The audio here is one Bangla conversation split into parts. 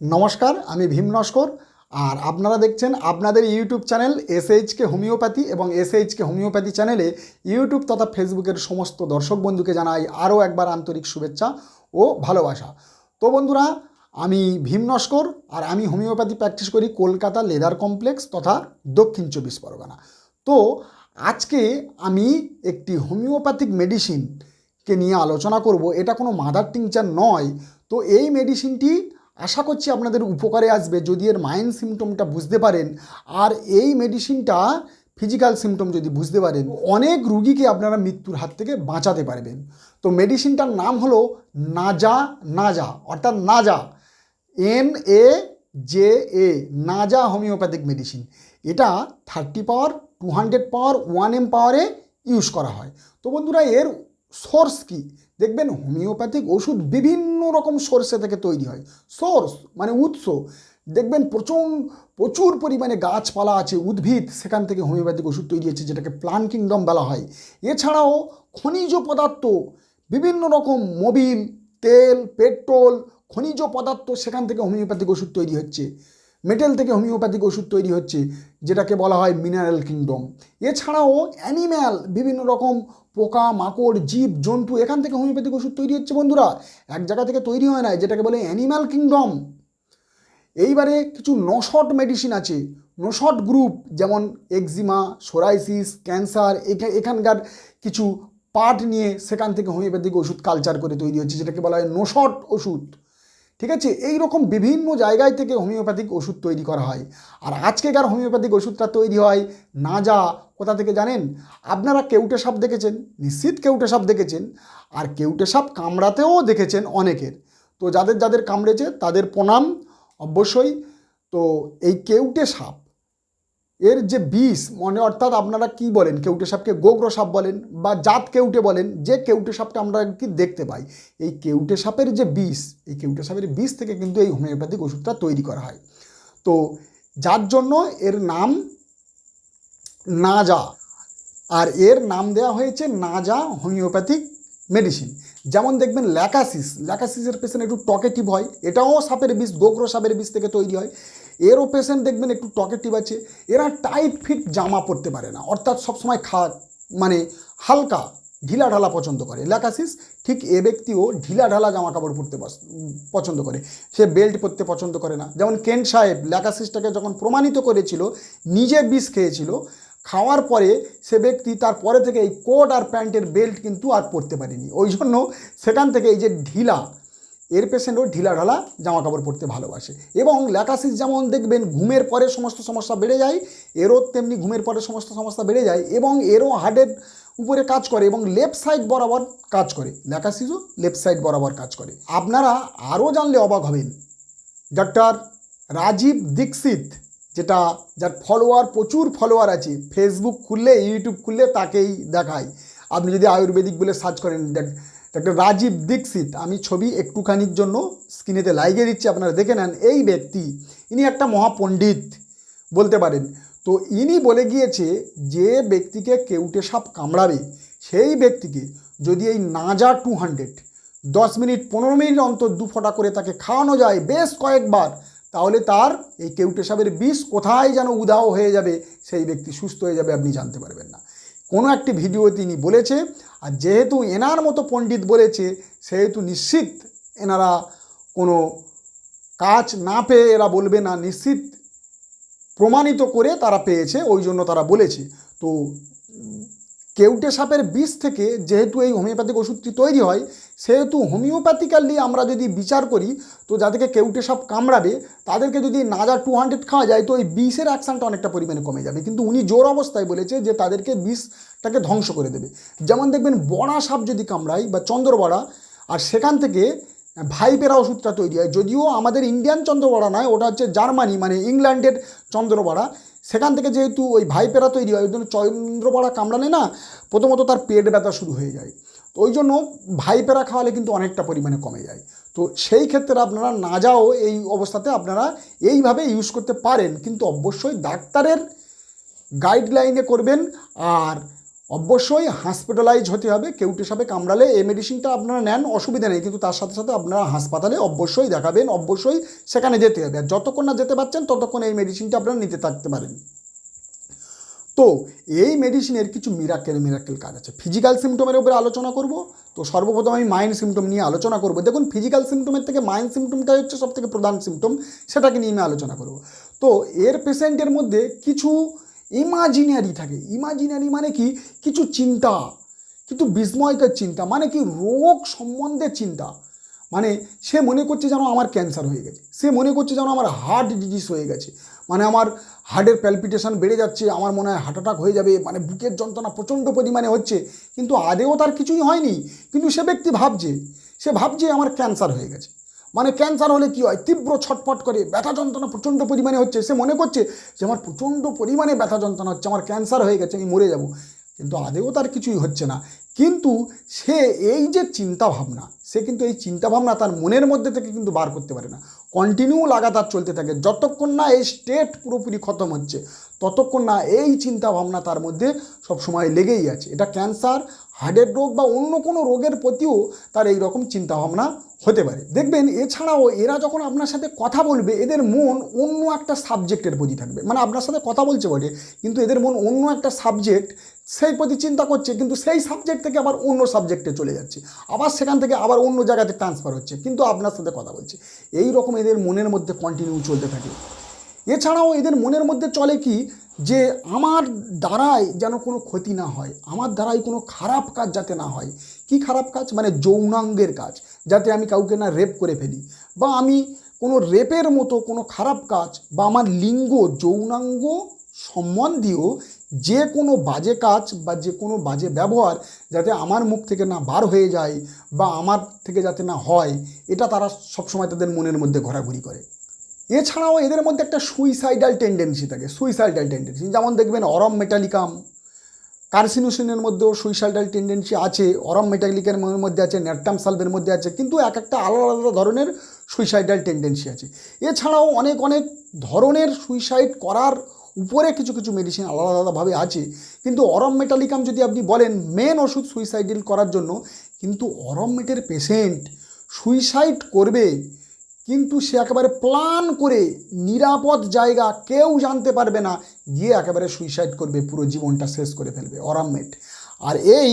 নমস্কার, আমি ভীম নস্কর। আর আপনারা দেখছেন আপনাদের ইউটিউব চ্যানেল এসএইচকে হোমিওপ্যাথি এবং এসএইচকে হোমিওপ্যাথি চ্যানেলে ইউটিউব তথা ফেসবুকের সমস্ত দর্শক বন্ধুকে জানাই আরও একবার আন্তরিক শুভেচ্ছা ও ভালোবাসা। তো বন্ধুরা, আমি ভীম নস্কর আর আমি হোমিওপ্যাথি প্র্যাকটিস করি কলকাতা লেদার কমপ্লেক্স তথা দক্ষিণ চব্বিশ পরগনা। তো আজকে আমি একটি হোমিওপ্যাথিক মেডিসিনকে নিয়ে আলোচনা করব। এটা কোনো মাদার টিংচার নয়। তো এই মেডিসিনটি আশা করছি আপনাদের উপকারে আসবে। যদি এর মাইন্ড সিমটমটা বুঝতে পারেন, আর এই মেডিসিনটা ফিজিক্যাল সিমটম যদি বুঝতে পারেন, অনেক রুগীকে আপনারা মৃত্যুর হাত থেকে বাঁচাতে পারবেন। তো মেডিসিনটার নাম হলো নাজা নাজা, অর্থাৎ Naja. N A J A নাজা homeopathic medicine এটা thirty power two hundred power one M পাওয়ারে ইউজ করা হয়। তো বন্ধুরা, এর সোর্স কি? দেখবেন হোমিওপ্যাথিক ওষুধ বিভিন্ন রকম সোর্সে থেকে তৈরি হয়। সোর্স মানে উৎস। দেখবেন প্রচুর প্রচুর পরিমাণে গাছপালা আছে, উদ্ভিদ, সেখান থেকে হোমিওপ্যাথিক ওষুধ তৈরি হচ্ছে, যেটাকে প্লান কিংডম বলা হয়। এছাড়াও খনিজ পদার্থ, বিভিন্ন রকম মোবিল তেল পেট্রোল খনিজ পদার্থ, সেখান থেকে হোমিওপ্যাথিক ওষুধ তৈরি হচ্ছে। মেটেল থেকে হোমিওপ্যাথিক ওষুধ তৈরি হচ্ছে, যেটাকে বলা হয় মিনারেল কিংডম এছাড়াও অ্যানিম্যাল বিভিন্ন রকম পোকা, মাকড়, জীব, জন্তু, এখান থেকে হোমিওপ্যাথিক ওষুধ তৈরি হচ্ছে বন্ধুরা। এক জায়গা থেকে তৈরি হয় না, যেটাকে বলে অ্যানিম্যাল কিংডম এইবারে কিছু নশট মেডিসিন আছে, নশট গ্রুপ যেমন এক্সিমা সোরাইসিস ক্যান্সার এখানকার কিছু পার্ট নিয়ে সেখান থেকে হোমিওপ্যাথিক ওষুধ কালচার করে তৈরি হচ্ছে, যেটাকে বলা হয় নশট ওষুধ। ঠিক আছে? এই রকম বিভিন্ন জায়গায় থেকে হোমিওপ্যাথিক ওষুধ তৈরি করা হয়। আর আজকেকার হোমিওপ্যাথিক ওষুধটা তৈরি হয় না যা কোথা থেকে জানেন? আপনারা কেউটে সাপ দেখেছেন, নিশ্চিত কেউটে সাপ দেখেছেন, আর কেউটে সাপ কামড়াতেও দেখেছেন অনেকের। তো যাদের যাদের কামড়েছে, তাদের প্রণাম অবশ্যই। তো এই কেউটে সাপ এর যে বিষ মানে অর্থাৎ আপনারা কি বলেন, কেউটে সাপকে গোগ্র সাপ বলেন বা জাত কেউটে বলেন, যে কেউটে সাপটা আমরা কি দেখতে পাই, এই কেউটে সাপের যে বিষ, এই কেউটে সাপের বিষ থেকে কিন্তু এই হোমিওপ্যাথিক ওষুধটা তৈরি করা হয়। তো যার জন্য এর নাম নাজা, আর এর নাম দেওয়া হয়েছে নাজা হোমিওপ্যাথিক মেডিসিন। যেমন দেখবেন ল্যাকাসিস, ল্যাকাসিসের পেশেন্ট একটু টকেটিভ হয়, এটাও সাপের বিষ, গোগ্র সাপের বিষ থেকে তৈরি হয়। এরও পেশেন্ট দেখবেন একটু টকেটিভ আছে, এরা টাইট ফিট জামা পরতে পারে না। অর্থাৎ সবসময় খা মানে হালকা, ঢিলা ঢালা পছন্দ করে। ল্যাকাসিস ঠিক এ ব্যক্তিও ঢিলা ঢালা জামা কাপড় পরতে পছন্দ করে। সে বেল্ট পরতে পছন্দ করে না। যেমন কেন সাহেব ল্যাকাসিসটাকে যখন প্রমাণিত করেছিল, নিজে বিষ খেয়েছিল, খাওয়ার পরে সে ব্যক্তি তার পরে থেকে এই কোট আর প্যান্টের বেল্ট কিন্তু আর পরতে পারেনি। ওই জন্য সেখান থেকে এই যে ঢিলা এর পেশেন্টও ঢিলা ঢালা জামা কাপড় পরতে ভালোবাসে। এবং ল্যাকাসিস যেমন দেখবেন, ঘুমের পরে সমস্ত সমস্যা বেড়ে যায়, এরও তেমনি ঘুমের পরে সমস্ত সমস্যা বেড়ে যায় এবং এরও হার্টের উপরে কাজ করে এবং লেফট সাইড বরাবর কাজ করে। ল্যাকাসিসও লেফট সাইড বরাবর কাজ করে। আপনারা আরও জানলে অবাক হবেন। ডক্টর রাজীব দীক্ষিত, যেটা যার ফলোয়ার, প্রচুর ফলোয়ার আছে, ফেসবুক খুললে, ইউটিউব খুললে তাকেই দেখায়। আপনি যদি আয়ুর্বেদিক বলে সার্চ করেন ডক্টর রাজীব দীক্ষিত আমি ছবি একটুখানির জন্য স্ক্রিনেতে লাগিয়ে দিচ্ছি, আপনারা দেখে নেন। এই ব্যক্তি, ইনি একটা মহাপণ্ডিত, বলতে পারেন। তো ইনি বলে গিয়েছে যে ব্যক্তিকে কেউটে সাপ কামড়াবে, সেই ব্যক্তিকে যদি এই নাজা টু হান্ড্রেড দশ মিনিট, পনেরো মিনিট অন্তর দু ফোঁটা করে তাকে খাওয়ানো যায় বেশ কয়েকবার, তাহলে তার এই কেউটে সাপের বিষ কোথায় যেন উধাও হয়ে যাবে, সেই ব্যক্তি সুস্থ হয়ে যাবে, আপনি জানতে পারবেন না। কোনো একটি ভিডিও তিনি বলেছে আর যেহেতু এনার মতো পণ্ডিত বলেছে, সেহেতু নিশ্চিত এনারা কোনো কাজ না পেয়ে এরা বলবে না, নিশ্চিত প্রমাণিত করে তারা পেয়েছে, ওই জন্য তারা বলেছে। তো কেউটে সাপের বিষ থেকে যেহেতু এই হোমিওপ্যাথিক ওষুধটি তৈরি হয় সেহেতু হোমিওপ্যাথিক্যালি আমরা যদি বিচার করি, তো যাদেরকে কেউটে সাপ কামড়াবে, তাদেরকে যদি নাজা টু হান্ড্রেড খাওয়া যায়, তো ওই বিষের অ্যাকশানটা অনেকটা পরিমাণে কমে যাবে। কিন্তু উনি জোর অবস্থায় বলেছে যে তাদেরকে বিষটাকে ধ্বংস করে দেবে। যেমন দেখবেন বড়া সাপ যদি কামড়ায় বা চন্দ্রবড়া, আর সেখান থেকে ভাইপেরা ওষুধটা তৈরি হয়, যদিও আমাদের ইন্ডিয়ান চন্দ্রবড়া নয়, ওটা হচ্ছে জার্মানি মানে ইংল্যান্ডের চন্দ্রবড়া। সেখান থেকে যেহেতু ওই ভাইপেরা তৈরি হয়, ওই জন্য চন্দ্রবড়া কামড়ালে না প্রথমত তার পেট ব্যথা শুরু হয়ে যায়। তো ওই জন্য ভাইপেরা খাওয়ালে কিন্তু অনেকটা পরিমাণে কমে যায়। তো সেই ক্ষেত্রে আপনারা না যাও এই অবস্থাতে আপনারা এইভাবে ইউজ করতে পারেন, কিন্তু অবশ্যই ডাক্তারের গাইডলাইনে করবেন আর অবশ্যই হসপিটালাইজ হতে হবে কেউটে সাপে কামড়ালে এই মেডিসিনটা আপনারা নেন, অসুবিধা নেই, কিন্তু তার সাথে সাথে আপনারা হাসপাতালে অবশ্যই দেখাবেন, অবশ্যই সেখানে যেতে হবে। আর যতক্ষণ না যেতে পারছেন, ততক্ষণ এই মেডিসিনটা আপনারা নিতে থাকতে পারেন। তো এই মেডিসিনের কিছু মিরাক্কেল মিরাক্কেল কাজ আছে। ফিজিক্যাল সিমটমের উপরে আলোচনা করব। তো সর্বপ্রথম আমি মাইন্ড সিমটম নিয়ে আলোচনা করব। দেখুন ফিজিক্যাল সিমটমের থেকে মাইন্ড সিমটমটাই হচ্ছে সব থেকে প্রধান সিমটম সেটাকে নিয়ে আমি আলোচনা করব। তো এর পেশেন্টের মধ্যে কিছু ইমাজিনারি থাকে। ইমাজিনারি মানে কি? কিছু চিন্তা কিন্তু বিস্ময়কর চিন্তা মানে কি? রোগ সম্বন্ধে চিন্তা। মানে সে মনে করছে যেন আমার ক্যান্সার হয়ে গেছে। সে মনে করছে যেন আমার হার্ট ডিজিজ হয়ে গেছে। মানে আমার হার্টের প্যালপিটেশন বেড়ে যাচ্ছে, আমার মনে হয় হার্ট অ্যাটাক হয়ে যাবে মানে বুকের যন্ত্রণা প্রচণ্ড পরিমাণে হচ্ছে, কিন্তু আদেও তার কিছুই হয়নি, কিন্তু সে ব্যক্তি ভাবছে, সে ভাবছে আমার ক্যান্সার হয়ে গেছে। মানে ক্যান্সার হলে কী হয়, তীব্র ছটফট করে, ব্যথা যন্ত্রণা প্রচণ্ড পরিমাণে হচ্ছে, সে মনে করছে যে আমার প্রচণ্ড পরিমাণে ব্যথা যন্ত্রণা হচ্ছে, আমার ক্যান্সার হয়ে গেছে, আমি মরে যাব। কিন্তু আদেও তার কিছুই হচ্ছে না। কিন্তু সে এই যে চিন্তা ভাবনা, সে কিন্তু এই চিন্তা ভাবনা তার মনের মধ্যে থেকে কিন্তু বার করতে পারে না। কন্টিনিউ লাগাতার চলতে থাকে। যতক্ষণ না এই স্টেট পুরোপুরি খতম হচ্ছে, ততক্ষণ না এই চিন্তা ভাবনা তার মধ্যে সবসময় লেগেই আছে। এটা ক্যান্সার হার্টের রোগ বা অন্য কোনো রোগের প্রতিও তার এই রকম চিন্তাভাবনা হতে পারে। দেখবেন এছাড়াও এরা যখন আপনার সাথে কথা বলবে, এদের মন অন্য একটা সাবজেক্টের প্রতি থাকবে। মানে আপনার সাথে কথা বলছে বটে, কিন্তু এদের মন অন্য একটা সাবজেক্ট সেই প্রতি চিন্তা করছে, কিন্তু সেই সাবজেক্ট থেকে আবার অন্য সাবজেক্টে চলে যাচ্ছে। আবার সেখান থেকে আবার অন্য জায়গাতে ট্রান্সফার হচ্ছে, কিন্তু আপনার সাথে কথা বলছে। এই রকম এদের মনের মধ্যে কন্টিনিউ চলতে থাকে। এছাড়াও এদের মনের মধ্যে চলে কি যে আমার দ্বারাই যেন কোনো ক্ষতি না হয়, আমার দ্বারাই কোনো খারাপ কাজ যাতে না হয়। কি খারাপ কাজ? মানে যৌনাঙ্গের কাজ, যাতে আমি কাউকে না রেপ করে ফেলি। বা আমি কোনো রেপের মতো কোনো খারাপ কাজ বা আমার লিঙ্গ, যৌনাঙ্গ সম্বন্ধীয় যে কোনো বাজে কাজ বা যে কোনো বাজে ব্যবহার যাতে আমার মুখ থেকে না বার হয়ে যায় বা আমার থেকে যাতে না হয়, এটা তারা সবসময় তাদের মনের মধ্যে ঘোরাঘুরি করে। এছাড়াও এদের মধ্যে একটা সুইসাইডাল টেন্ডেন্সি থাকে সুইসাইডাল টেন্ডেন্সি যেমন দেখবেন অরম মেটালিকাম কার্সিনোসিনের মধ্যেও সুইসাইডাল টেন্ডেন্সি আছে, অরম মেটালিকের মধ্যে আছে ন্যাট্টাম সালভের মধ্যে আছে, কিন্তু এক একটা আলাদা আলাদা ধরনের সুইসাইডাল টেন্ডেন্সি আছে। এছাড়াও অনেক অনেক ধরনের সুইসাইড করার উপরে কিছু কিছু মেডিসিন আলাদা আলাদাভাবে আছে। কিন্তু অরম মেটালিকাম যদি আপনি বলেন মেন ওষুধ সুইসাইডাল করার জন্য, কিন্তু অরম মেটের পেশেন্ট সুইসাইড করবে কিন্তু সে একেবারে প্ল্যান করে নিরাপদ জায়গা কেউ জানতে পারবে না, গিয়ে একেবারে সুইসাইড করবে, পুরো জীবনটা শেষ করে ফেলবে অরামমেট আর এই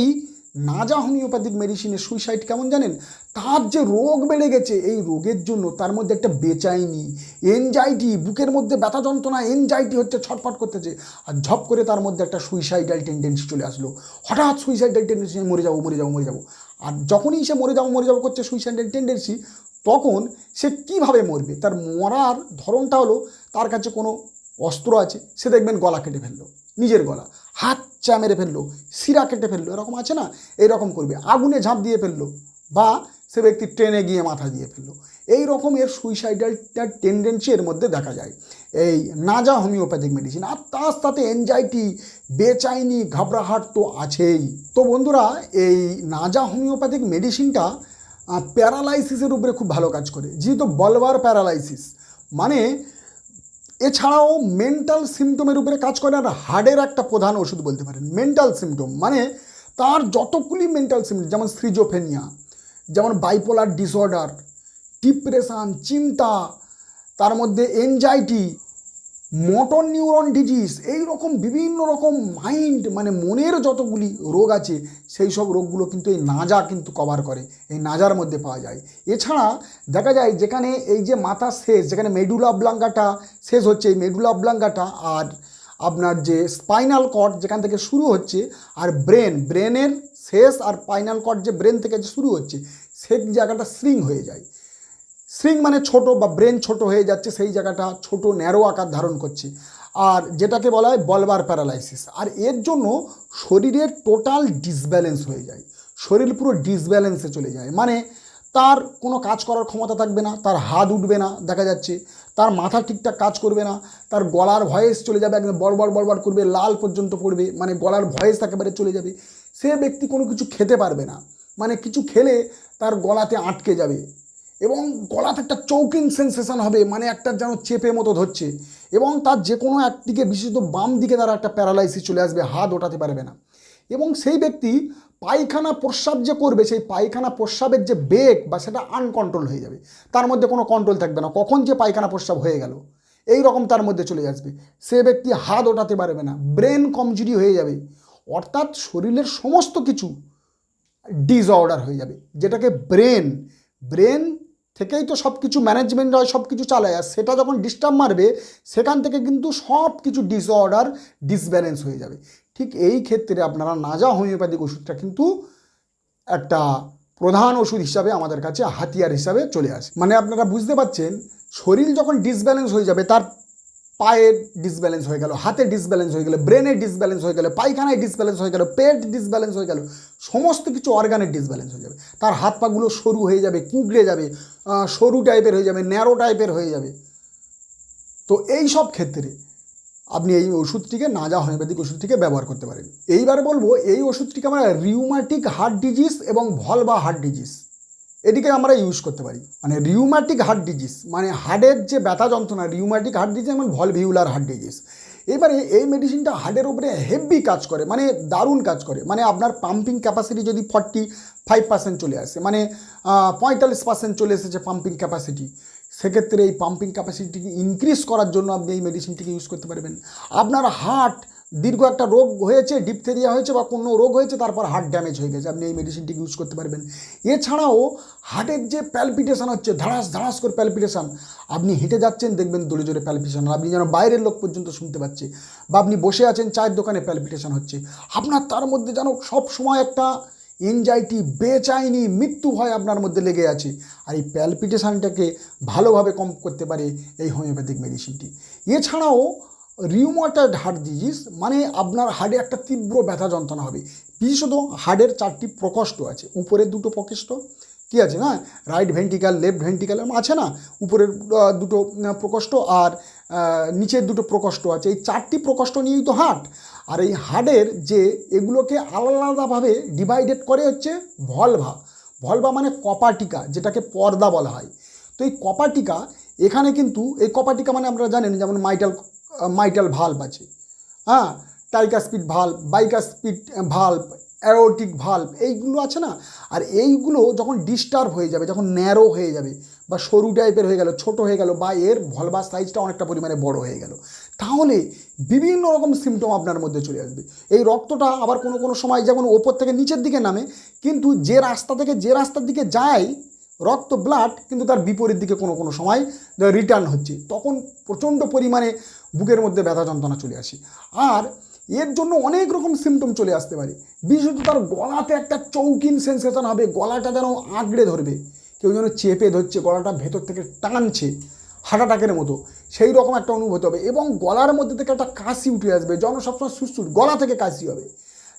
নাজা হোমিওপ্যাথিক মেডিসিনের সুইসাইড কেমন জানেন? তার যে রোগ বেড়ে গেছে, এই রোগের জন্য তার মধ্যে একটা বেচাইনি এনজাইটি বুকের মধ্যে ব্যথা যন্ত্রণা এনজাইটি হচ্ছে, ছটফট করতেছে, আর ঝপ করে তার মধ্যে একটা সুইসাইডাল টেন্ডেন্সি চলে আসলো। হঠাৎ সুইসাইডাল টেন্ডেন্সি মরে যাব মরে যাব মরে যাব। আর যখনই সে মরে যাব মরে যাব করছে সুইসাইডাল টেন্ডেন্সি তখন সে কীভাবে মরবে? তার মরার ধরনটা হলো তার কাছে কোনো অস্ত্র আছে, সে দেখবেন গলা কেটে ফেলল, নিজের গলা। হাত চা মেরে ফেলল, শিরা কেটে ফেলল, এরকম আছে না? এরকম করবে, আগুনে ঝাঁপ দিয়ে ফেলল বা সে ব্যক্তি ট্রেনে গিয়ে মাথা দিয়ে ফেলল। এই রকম এর সুইসাইডাল টেন্ডেন্সি এর মধ্যে দেখা যায়। এই নাজা হোমিওপ্যাথিক মেডিসিন আর তার সাথে এনজাইটি বেচাইনি, ঘাবড়াহাট তো আছেই। তো বন্ধুরা, এই নাজা হোমিওপ্যাথিক মেডিসিনটা প্যারালাইসিসের উপরে খুব ভালো কাজ করে। যেহেতু বলবার প্যারালাইসিস মানে এছাড়াও মেন্টাল সিমটমের উপরে কাজ করে আর হার্টের একটা প্রধান ওষুধ বলতে পারেন। মেন্টাল সিমটম মানে তার যতগুলি মেন্টাল সিমটম, যেমন স্ট্রিজোফেনিয়া যেমন বাইপোলার ডিসঅর্ডার ডিপ্রেশন চিন্তা, তার মধ্যে এনজাইটি মোটর নিউরন ডিজিজ এই রকম বিভিন্ন রকম মাইন্ড মানে মনের যতগুলি রোগ আছে, সেই সব রোগগুলো কিন্তু এই নাজা কিন্তু কভার করে, এই নাজার মধ্যে পাওয়া যায়। এছাড়া দেখা যায় যেখানে এই যে মাথা শেষ, যেখানে মেডুলা ব্লাঙ্গাটা শেষ হচ্ছে, এই মেডুলা ব্লাঙ্গাটা আর আপনার যে স্পাইনাল কর্ড যেখান থেকে শুরু হচ্ছে, আর ব্রেন ব্রেনের শেষ আর স্পাইনাল কর্ড যে ব্রেন থেকে যে শুরু হচ্ছে, সেই জায়গাটা স্রিং হয়ে যায়। স্রিং মানে ছোট বা ব্রেন ছোট হয়ে যাচ্ছে, সেই জায়গাটা ছোট ন্যারো আকার ধারণ করছে। আর যেটাকে বলা হয় বলবার প্যারালাইসিস আর এর জন্য শরীরের টোটাল ডিসব্যালেন্স হয়ে যায়। শরীর পুরো ডিসব্যালেন্সে চলে যায়। মানে তার কোনো কাজ করার ক্ষমতা থাকবে না, তার হাত উঠবে না, দেখা যাচ্ছে। তার মাথা ঠিকঠাক কাজ করবে না, তার গলার ভয়েস চলে যাবে, একদম বড়বড় বড়বড় করবে, লাল পর্যন্ত পড়বে মানে গলার ভয়েস একেবারে চলে যাবে। সে ব্যক্তি কোনো কিছু খেতে পারবে না। মানে কিছু খেলে তার গলাতে আটকে যাবে। এবং গলাতে একটা চৌকিং সেন্সেশন হবে মানে একটা যেন চেপে মতো ধরছে। এবং তার যে কোনো একদিকে, বিশেষত বাম দিকে তারা একটা প্যারালাইসিস চলে আসবে, হাত ওঠাতে পারবে না। এবং সেই ব্যক্তি পায়খানা প্রস্রাব যে করবে, সেই পায়খানা প্রস্রাবের যে বেগ বা সেটা আনকন্ট্রোল হয়ে যাবে। তার মধ্যে কোনো কন্ট্রোল থাকবে না। কখন যে পায়খানা প্রস্রাব হয়ে গেল, এই রকম তার মধ্যে চলে আসবে। সে ব্যক্তি হাত ওঠাতে পারবে না ব্রেন কমজোরি হয়ে যাবে। অর্থাৎ শরীরের সমস্ত কিছু ডিসঅর্ডার হয়ে যাবে, যেটাকে ব্রেন ব্রেন থেকেই তো সব কিছু ম্যানেজমেন্ট হয় সব কিছু চালায় আর সেটা যখন ডিস্টার্ব মারবে, সেখান থেকে কিন্তু সব কিছু ডিসঅর্ডার ডিসব্যালেন্স হয়ে যাবে। ঠিক এই ক্ষেত্রে আপনারা নাজা হোমিওপ্যাথিক ওষুধটা কিন্তু একটা প্রধান ওষুধ হিসাবে আমাদের কাছে হাতিয়ার হিসাবে চলে আসে। মানে আপনারা বুঝতে পারছেন, শরীর যখন ডিসব্যালেন্স হয়ে যাবে, তার পায়ের ডিসব্যালেন্স হয়ে গেল, হাতে ডিসব্যালেন্স হয়ে গেল ব্রেনের ডিসব্যালেন্স হয়ে গেল, পায়খানায় ডিসব্যালেন্স হয়ে গেল, পেট ডিসব্যালেন্স হয়ে গেল, সমস্ত কিছু অর্গানের ডিসব্যালেন্স হয়ে যাবে। তার হাত পাগুলো সরু হয়ে যাবে, কুঁকড়ে যাবে সরু টাইপের হয়ে যাবে ন্যারো টাইপের হয়ে যাবে। তো এই সব ক্ষেত্রে আপনি এই ওষুধটিকে নাজা হোমিওপ্যাথিক ওষুধটিকে ব্যবহার করতে পারেন। এইবার বলব, এই ওষুধটিকে আমরা রিউমাটিক হার্ট ডিজিজ এবং ভলভা হার্ট ডিজিজ এটিকে আমরা ইউজ করতে পারি। মানে রিউমাটিক হার্ট ডিজিজ মানে হার্টের যে ব্যথা যন্ত্রণা রিউমাটিক হার্ট ডিজিজ এবং ভলভিউলার হার্ট ডিজিজ এবারে এই মেডিসিনটা হার্টের উপরে হেভি কাজ করে মানে দারুণ কাজ করে। মানে আপনার পাম্পিং ক্যাপাসিটি যদি ফর্টি ফাইভ পার্সেন্ট চলে আসে মানে পঁয়তাল্লিশ পার্সেন্ট চলে এসেছে পাম্পিং ক্যাপাসিটি সেক্ষেত্রে এই পাম্পিং ক্যাপাসিটিকে ইনক্রিজ করার জন্য আপনি এই মেডিসিনটিকে ইউজ করতে পারবেন। আপনার হার্ট দীর্ঘ একটা রোগ হয়েছে ডিপথেরিয়া হয়েছে বা কোনো রোগ হয়েছে, তারপর হার্ট ড্যামেজ হয়ে গেছে। আপনি এই মেডিসিনটিকে ইউজ করতে পারবেন। এছাড়াও হার্টের যে প্যালপিটেশান হচ্ছে, ধাড়াস ধাড়াস করে প্যালপিটেশান আপনি হেঁটে যাচ্ছেন, দেখবেন দোলে জোরে প্যালপিটেশন আপনি যেন বাইরের লোক পর্যন্ত শুনতে পাচ্ছে বা আপনি বসে আছেন, চায়ের দোকানে প্যালপিটেশান হচ্ছে। আপনার তার মধ্যে যেন সব সময় একটা এনজাইটি বেচাইনি, মৃত্যু হয় আপনার মধ্যে লেগে আছে, আর এই প্যালপিটেশানটাকে ভালোভাবে কম করতে পারে এই হোমিওপ্যাথিক মেডিসিনটি এছাড়াও রিউমাটয়েড হার্ট ডিজিজ মানে আপনার হাড়ে একটা তীব্র ব্যথা যন্ত্রণা হবে। বিশেষত হাড়ের চারটি প্রকোষ্ঠ আছে উপরের দুটো প্রকোষ্ঠ কি আছে না? রাইট ভেন্টিকাল লেফট ভেন্টিকাল আছে না? উপরের দুটো আহ, প্রকোষ্ঠ আর নিচের দুটো প্রকোষ্ঠ আছে। এই চারটি প্রকোষ্ঠ নিয়েই তো হার্ট। আর এই হার্টের যে এগুলোকে আলাদা আলাদাভাবে ডিভাইডেড করে হচ্ছে ভলভা ভলভা মানে কপাটিকা যেটাকে পর্দা বলা হয়। তো এই কপাটিকা এখানে কিন্তু এই কপাটিকা মানে আপনারা জানেন যেমন মাইটাল মাইটাল ভাল্ব আছে। হ্যাঁ tricuspid valve bicuspid valve aortic valve এইগুলো আছে না? আর এইগুলো যখন ডিস্টার্ব হয়ে যাবে, যখন ন্যারো হয়ে যাবে বা সরু টাইপের হয়ে গেল, ছোট হয়ে গেল বা এর ভলবার সাইজটা অনেকটা পরিমাণে বড় হয়ে গেল, তাহলে বিভিন্ন রকম সিমটম আপনার মধ্যে চলে আসবে। এই রক্তটা আবার কোনো কোনো সময় যেমন ওপর থেকে নিচের দিকে নামে, কিন্তু যে রাস্তা থেকে, যে রাস্তার দিকে যায় রক্ত ব্লাড কিন্তু তার বিপরীত দিকে কোনো কোনো সময় রিটার্ন হচ্ছে। তখন প্রচণ্ড পরিমাণে বুকের মধ্যে ব্যথা যন্ত্রণা চলে আসে। আর এর জন্য অনেক রকম সিমটম চলে আসতে পারে। বিশেষত তার গলাতে একটা চৌকিন সেন্সেশন হবে, গলাটা যেন আঁকড়ে ধরবে। কেউ যেন চেপে ধরছে, গলাটা ভেতর থেকে টানছে হার্ট অ্যাটাকের মতো। সেই রকম একটা অনুভূতি হবে এবং গলার মধ্যে থেকে একটা কাশি উঠে আসবে। যেন সবসময় সুস্থ গলা থেকে কাশি হবে।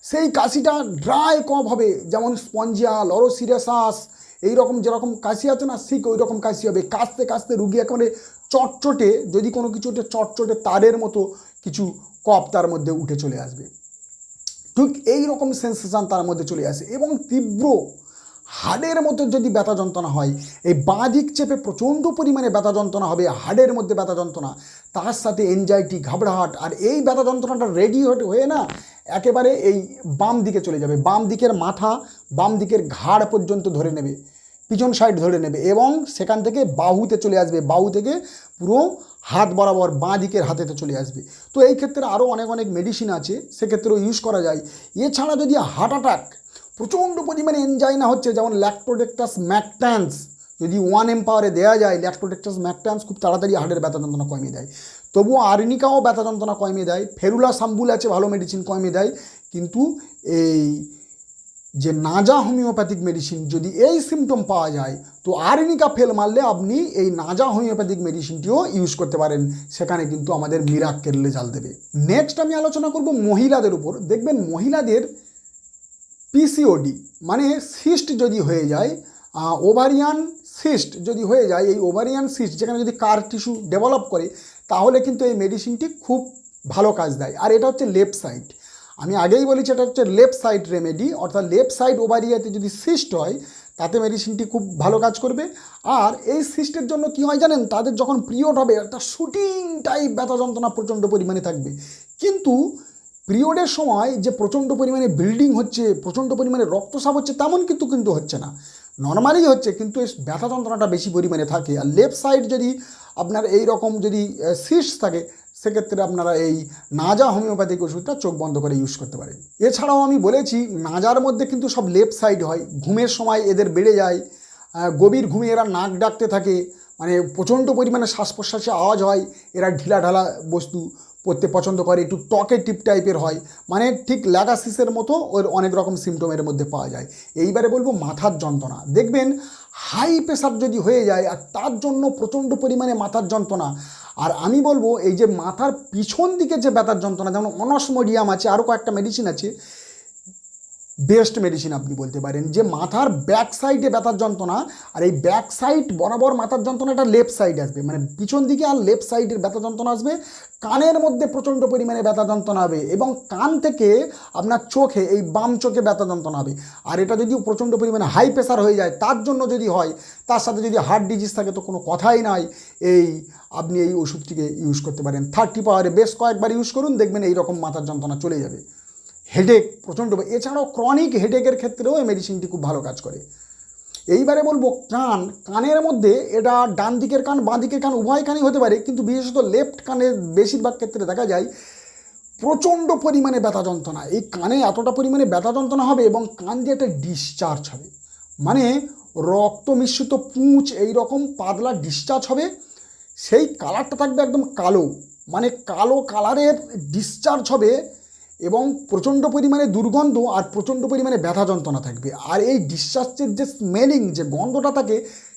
সেই কাশিটা ড্রাই কম হবে, যেমন স্পঞ্জিয়া লরোসিরাসাস এই রকম যেরকম কাশি আছে না, ঠিক ওই রকম কাশি হবে। কাশতে কাশতে রুগী একেবারে চটচটে, যদি কোনো কিছু ওটা চটচটে তারের মতো কিছু কপ তার মধ্যে উঠে চলে আসবে। ঠিক এই রকম সেন্সেশান তার মধ্যে চলে আসে এবং তীব্র হাড়ের মধ্যে যদি ব্যথা যন্ত্রণা হয়, এই বাঁ দিক চেপে প্রচণ্ড পরিমাণে ব্যথা যন্ত্রণা হবে, হাড়ের মধ্যে ব্যথা যন্ত্রণা। তার সাথে এনজাইটি ঘাবড়াহাট, আর এই ব্যথা যন্ত্রণাটা রেডি হয়ে না, একেবারে এই বাম দিকে চলে যাবে। বাম দিকের মাথা, বাম দিকের ঘাড় পর্যন্ত ধরে নেবে, পিছন সাইড ধরে নেবে এবং সেখান থেকে বাহুতে চলে আসবে। বাহু থেকে পুরো হাত বরাবর বাঁ দিকের হাতেতে চলে আসবে। তো এই ক্ষেত্রে আরও অনেক অনেক মেডিসিন আছে, সেক্ষেত্রেও ইউজ করা যায়। এছাড়া যদি হার্ট অ্যাটাক প্রচণ্ড পরিমাণে এনজাইনা হচ্ছে, যেমন ল্যাক্টোডেক্টাস ম্যাকট্যান্স যদি ওয়ান এম্পাওয়ারে দেওয়া যায় ল্যাক্টোডেক্টাস ম্যাকট্যান্স খুব তাড়াতাড়ি হার্টের ব্যথা যন্ত্রণা কমিয়ে দেয়। তবুও আর্নিকাও ব্যথা যন্ত্রণা কমিয়ে দেয় ফেরুলা সাম্বুল আছে, ভালো মেডিসিন কমিয়ে দেয়, কিন্তু এই যে নাজা হোমিওপ্যাথিক মেডিসিন যদি এই সিমটম পাওয়া যায়, তো আর্নিকা ফেল মারলে আপনি এই নাজা হোমিওপ্যাথিক মেডিসিনটিও ইউজ করতে পারেন। সেখানে কিন্তু আমাদের মিরাক্কের রেজাল্ট দেবে। নেক্সট আমি আলোচনা করব মহিলাদের উপর। দেখবেন মহিলাদের পিসিওডি মানে সিস্ট যদি হয়ে যায় ওভারিয়ান সিস্ট যদি হয়ে যায়, এই ওভারিয়ান সিস্ট যেখানে যদি কার টিস্যু ডেভেলপ করে, তাহলে কিন্তু এই মেডিসিনটি খুব ভালো কাজ দেয়। আর এটা হচ্ছে লেফট সাইড আমি আগেই বলেছি এটা হচ্ছে লেফট সাইড রেমেডি অর্থাৎ লেফট সাইড ওভারিয়াতে যদি সিস্ট হয়, তাতে মেডিসিনটি খুব ভালো কাজ করবে। আর এই সিস্টের জন্য কি হয় জানেন, তাদের যখন পিরিয়ড হবে, একটা শুটিং টাইপ ব্যথা যন্ত্রণা প্রচণ্ড পরিমাণে থাকবে। কিন্তু পিরিয়ডের সময় যে প্রচণ্ড পরিমাণে ব্লিডিং হচ্ছে, প্রচণ্ড পরিমাণে রক্তস্রাব হচ্ছে, তেমন কিন্তু কিন্তু হচ্ছে না। নর্মালি হচ্ছে, কিন্তু এই ব্যথা যন্ত্রণাটা বেশি পরিমাণে থাকে। আর লেফট সাইড যদি আপনার এই রকম যদি সিস্ট থাকে, সেক্ষেত্রে আপনারা এই নাজা হোমিওপ্যাথিক ওষুধটা চোখ বন্ধ করে ইউজ করতে পারেন। এছাড়াও আমি বলেছি, নাজার মধ্যে কিন্তু সব লেফট সাইড হয়। ঘুমের সময় এদের বেড়ে যায়। গভীর ঘুমে এরা নাক ডাকতে থাকে। মানে প্রচণ্ড পরিমাণে শ্বাস প্রশ্বাসে আওয়াজ হয়। এরা ঢিলা ঢালা বস্তু পড়তে পছন্দ করে, একটু টকে টিপ টাইপের হয় মানে ঠিক ল্যাগাসিসের মতো ওর অনেক রকম সিমটমের মধ্যে পাওয়া যায়। এইবারে বলব মাথার যন্ত্রণা। দেখবেন হাই প্রেশার যদি হয়ে যায়, আর তার জন্য প্রচণ্ড পরিমাণে মাথার যন্ত্রণা। আর আমি বলব, এই যে মাথার পিছন দিকে যে ব্যথার যন্ত্রণা, যেমন অনসমোডিয়াম আছে আরও কয়েকটা মেডিসিন আছে বেস্ট মেডিসিন আপনি বলতে পারেন। যে মাথার ব্যাক সাইডে ব্যথার যন্ত্রণা, আর এই ব্যাক সাইড বরাবর মাথার যন্ত্রণাটা লেফট সাইড আসবে। মানে পিছন দিকে আর লেফট সাইডের ব্যথা যন্ত্রণা আসবে। কানের মধ্যে প্রচণ্ড পরিমাণে ব্যথা যন্ত্রণা হবে এবং কান থেকে আপনার চোখে, এই বাম চোখে ব্যথা যন্ত্রণা হবে। আর এটা যদি প্রচণ্ড পরিমাণে হাই প্রেশার হয়ে যায়, তার জন্য যদি হয়, তার সাথে যদি হার্ট ডিজিজ থাকে তো কোনো কথাই নাই। এই আপনি এই ওষুধটিকে ইউজ করতে পারেন। থার্টি পাওয়ারে বেশ কয়েকবার ইউজ করুন, দেখবেন এই রকম মাথার যন্ত্রণা চলে যাবে। হেডেক প্রচণ্ড এছাড়াও ক্রনিক হেডেকের ক্ষেত্রেও এই মেডিসিনটি খুব ভালো কাজ করে। এইবারে বলব কান, কানের মধ্যে এটা ডান দিকের কান, বাঁ দিকের কান উভয় কানই হতে পারে, কিন্তু বিশেষত লেফট কানের বেশিরভাগ ক্ষেত্রে দেখা যায় প্রচণ্ড পরিমাণে ব্যথা যন্ত্রণা। এই কানে এতটা পরিমাণে ব্যথা যন্ত্রণা হবে এবং কান দিয়ে একটা ডিসচার্জ হবে। মানে রক্ত মিশ্রিত পুঁচ এই রকম পাতলা ডিসচার্জ হবে, সেই কালারটা থাকবে একদম কালো। মানে কালো কালারের ডিসচার্জ হবে এবং প্রচণ্ড পরিমাণে দুর্গন্ধ আর প্রচণ্ড পরিমাণে ব্যথা যন্ত্রণা থাকবে। আর এই ডিসচার্জের যে স্মেলিং যে গন্ধটা থাকে,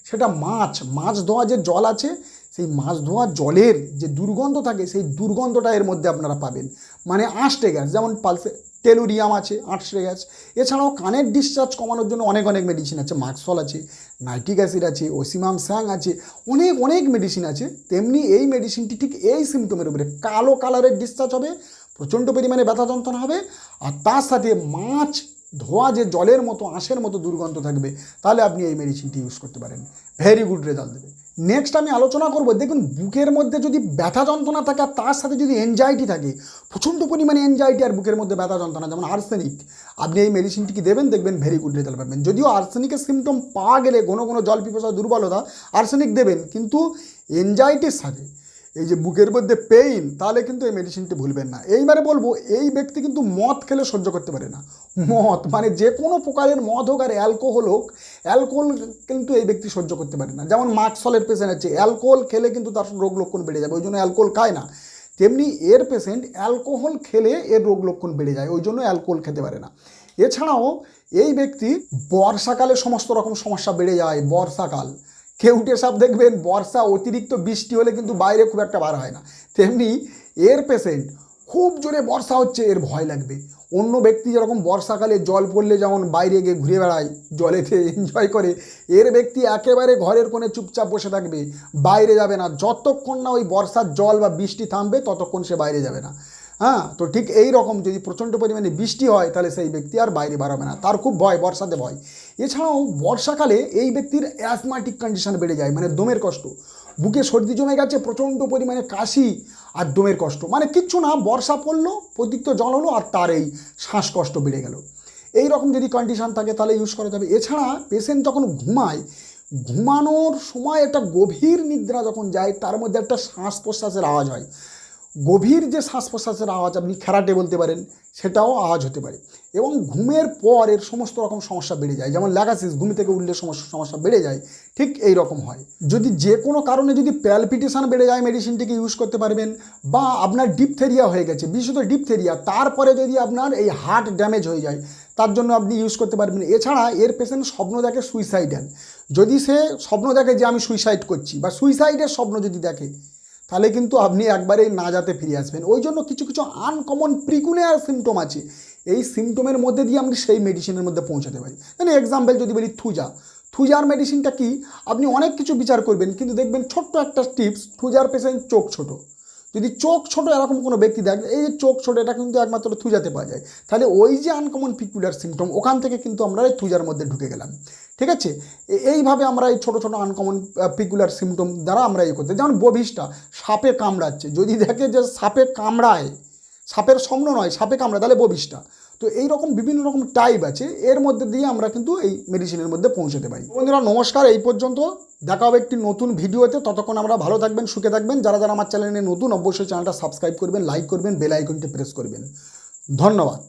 সেটা মাছ মাছ ধোয়া যে জল আছে, সেই মাছ ধোয়া জলের যে দুর্গন্ধ থাকে, সেই দুর্গন্ধটা এর মধ্যে আপনারা পাবেন। মানে আঁশটে গ্যাস, যেমন পালসে টেলুরিয়াম আছে, আঁশটে গ্যাস। এছাড়াও কানের ডিসচার্জ কমানোর জন্য অনেক অনেক মেডিসিন আছে মাক্সল আছে নাইট্রিক অ্যাসিড আছে ওসিমাম স্যাং আছে, অনেক অনেক মেডিসিন আছে। তেমনি এই মেডিসিনটি ঠিক এই সিমটমের উপরে। কালো কালারের ডিসচার্জ হবে প্রচণ্ড পরিমাণে ব্যথা যন্ত্রণা হবে আর তার সাথে মাছ ধোয়া যে জলের মতো, আঁশের মতো দুর্গন্ধ থাকবে, তাহলে আপনি এই মেডিসিনটি ইউজ করতে পারেন। ভেরি গুড রেজাল্ট দেবে। নেক্সট আমি আলোচনা করব, দেখুন বুকের মধ্যে যদি ব্যথা যন্ত্রণা থাকে আর তার সাথে যদি এনজাইটি থাকে, প্রচণ্ড পরিমাণে এনজাইটি আর বুকের মধ্যে ব্যথা যন্ত্রণা, যেমন আর্সেনিক আপনি এই মেডিসিনটি কি দেবেন? দেখবেন ভেরি গুড রেজাল্ট পাবেন। যদিও আর্সেনিকের সিমটম পাওয়া গেলে কোনো কোনো জল পিপাসা, দুর্বলতা আর্সেনিক দেবেন, কিন্তু এনজাইটির সাথে এই যে বুকের মধ্যে পেইন তাহলে কিন্তু এই মেডিসিনটি ভুলবেন না। এইবারে বলব, এই ব্যক্তি কিন্তু মদ খেলে সহ্য করতে পারে না। মদ মানে যে কোনো প্রকারের মদ হোক আর অ্যালকোহল হোক, অ্যালকোহল কিন্তু এই ব্যক্তি সহ্য করতে পারে না। যেমন মার্কসলের পেশেন্ট আছে, অ্যালকোহল খেলে কিন্তু তার রোগ লক্ষণ বেড়ে যাবে, ওই জন্য অ্যালকোহল খায় না। তেমনি এর পেশেন্ট অ্যালকোহল খেলে এর রোগ লক্ষণ বেড়ে যায়, ওই জন্য অ্যালকোহল খেতে পারে না। এছাড়াও এই ব্যক্তি বর্ষাকালে সমস্ত রকম সমস্যা বেড়ে যায়, বর্ষাকাল। কেউটে সাপ দেখবেন বর্ষা, অতিরিক্ত বৃষ্টি হলে কিন্তু বাইরে খুব একটা বার হয় না। তেমনি এর পেশেন্ট খুব জোরে বর্ষা হচ্ছে, এর ভয় লাগবে। অন্য ব্যক্তি যেরকম বর্ষাকালে জল পড়লে যেমন বাইরে গিয়ে ঘুরে বেড়ায়, জলেতে এনজয় করে, এর ব্যক্তি একেবারে ঘরের কোণে চুপচাপ বসে থাকবে, বাইরে যাবে না। যতক্ষণ না ওই বর্ষার জল বা বৃষ্টি থামবে, ততক্ষণ সে বাইরে যাবে না। হ্যাঁ তো ঠিক এই রকম যদি প্রচণ্ড পরিমাণে বৃষ্টি হয়, তাহলে সেই ব্যক্তি আর বাইরে বাড়াবে না। তার খুব ভয়, বর্ষাতে ভয়। এছাড়াও বর্ষাকালে এই ব্যক্তির অ্যাসমাটিক কন্ডিশন বেড়ে যায় মানে দমের কষ্ট। বুকে সর্দি জমে গেছে, প্রচণ্ড পরিমাণে কাশি আর দমের কষ্ট। মানে কিচ্ছু না, বর্ষা পড়ল, প্রদীপ্ত জল হলো আর তার এই শ্বাসকষ্ট বেড়ে গেল। এই রকম যদি কন্ডিশন থাকে, তাহলে ইউজ করা যাবে। এছাড়া পেশেন্ট যখন ঘুমায়, ঘুমানোর সময় একটা গভীর নিদ্রা যখন যায়, তার মধ্যে একটা শ্বাস প্রশ্বাসের আওয়াজ হয়। গভীর যে শ্বাস প্রশ্বাসের আওয়াজ আপনি খেরাটে বলতে পারেন, সেটাও আওয়াজ হতে পারে। এবং ঘুমের পর এর সমস্ত রকম সমস্যা বেড়ে যায়। যেমন ল্যাগাসিস, ঘুম থেকে উঠলে সমস্যা সমস্যা বেড়ে যায়, ঠিক এই রকম হয়। যদি যে কোনো কারণে যদি প্যালপিটেশন বেড়ে যায় মেডিসিনটিকে ইউজ করতে পারবেন, বা আপনার ডিপথেরিয়া হয়ে গেছে, বিশেষত ডিপথেরিয়া তারপরে যদি আপনার এই হার্ট ড্যামেজ হয়ে যায়, তার জন্য আপনি ইউজ করতে পারবেন। এছাড়া এর পেশেন্ট স্বপ্ন দেখে সুইসাইডাল যদি সে স্বপ্ন দেখে যে আমি সুইসাইড করছি, বা সুইসাইডের স্বপ্ন যদি দেখে তাহলে কিন্তু আপনি একবারেই না যাতে ফিরে আসবেন। ওই জন্য কিছু কিছু আনকমন প্রিকুলিয়ার সিমটম আছে। এই সিমটমের মধ্যে দিয়ে আমরা সেই মেডিসিনের মধ্যে পৌঁছাতে পারি। মানে এক্সাম্পল যদি বলি থুজা। থুজার মেডিসিনটা কি? আপনি অনেক কিছু বিচার করবেন, কিন্তু দেখবেন ছোট্ট একটা টিপস থুজার পেশেন্ট চোখ ছোট। যদি চোখ ছোট এরকম কোনো ব্যক্তি দেখে, এই যে চোখ ছোট, এটা কিন্তু একমাত্র থুজাতে পাওয়া যায়। তাহলে ওই যে আনকমন পিকুলার সিমটম ওখান থেকে কিন্তু আমরা এই থুজার মধ্যে ঢুকে গেলাম। ঠিক আছে? এইভাবে আমরা এই ছোটো ছোটো আনকমন পিকুলার সিমটম দ্বারা আমরা ইয়ে করতে যেমন বভিসটা সাপে কামড়াচ্ছে। যদি দেখে যে সাপে কামড়ায়, সাপের সম্ন নয়, সাপে কামড়ায়, তাহলে ববিষ্টা তো এই রকম বিভিন্ন রকম টাইপ আছে, এর মধ্যে দিয়ে আমরা কিন্তু এই মেডিসিনের মধ্যে পৌঁছতে পারি। বন্ধুরা, নমস্কার, এই পর্যন্ত। দেখা হবে একটি নতুন ভিডিওতে। ততক্ষণ আমরা ভালো থাকবেন, সুখে থাকবেন। যারা যারা আমার চ্যানেলে নতুন, অবশ্যই চ্যানেলটা সাবস্ক্রাইব করবেন লাইক করবেন বেল আইকনটি প্রেস করবেন। ধন্যবাদ।